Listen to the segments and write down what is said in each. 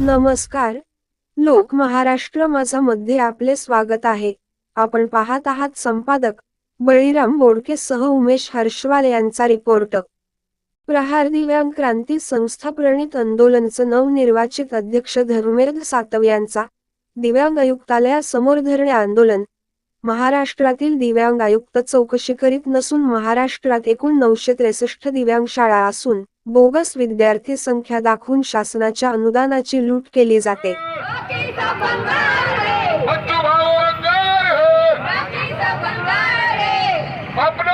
नमस्कार. लोक महाराष्ट्र माझा मध्ये आपले स्वागत आहे. आपण पाहत आहात संपादक बळीराम बोडके सह उमेश हर्षवाल यांचा रिपोर्ट. प्रहार दिव्यांग क्रांती संस्था प्रणित आंदोलनचं नवनिर्वाचित अध्यक्ष धर्मेंद्र सातव यांचा दिव्यांग आयुक्तालयासमोर धरणे आंदोलन. महाराष्ट्रातील दिव्यांग आयुक्त चौकशी करीत नसून महाराष्ट्रात एकूण नऊशे त्रेसष्ट दिव्यांग शाळा असून बोगस विद्यार्थी संख्या दाखवून शासनाच्या अनुदानाची लूट केली जाते. अपना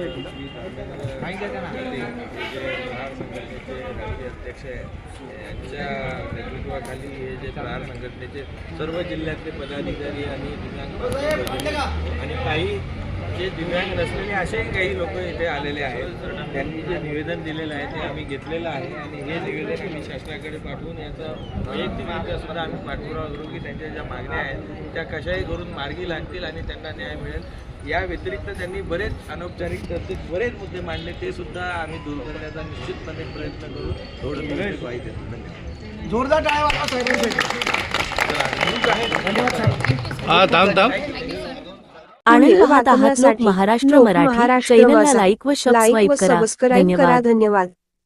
एकजुटीचा अध्यक्ष यांच्या नेतृत्वाखाली हे जे प्रहार संघटनेचे सर्व जिल्ह्यातले पदाधिकारी आणि दिव्यांग आणि काही जे दिव्यांग नसलेले असेही काही लोक इथे आलेले आहेत. त्यांनी जे निवेदन दिलेलं आहे ते आम्ही घेतलेलं आहे. आणि हे निवेदन आम्ही शासनाकडे पाठवून याचा वैयक्तिकरित्या सुद्धा आम्ही पाठपुरावा करू की त्यांच्या ज्या मागण्या आहेत त्या कशाही करून मार्गी लागतील आणि त्यांना न्याय मिळेल. या व्यतिरिक्त त्यांनी बरेच अनौपचारिक चर्चेत बरेच मुद्दे मांडले ते सुद्धा आम्ही दूर करण्याचा निश्चितपणे प्रयत्न करू. थोडं धन्यवाद. जोरदार टाळ्या वाजवा साहेबांसाठी. हा थांब थांब. आनंद पाहत आहात महाराष्ट्र मराठी. चॅनलला. लाईक व सबस्क्राईब करा. धन्यवाद.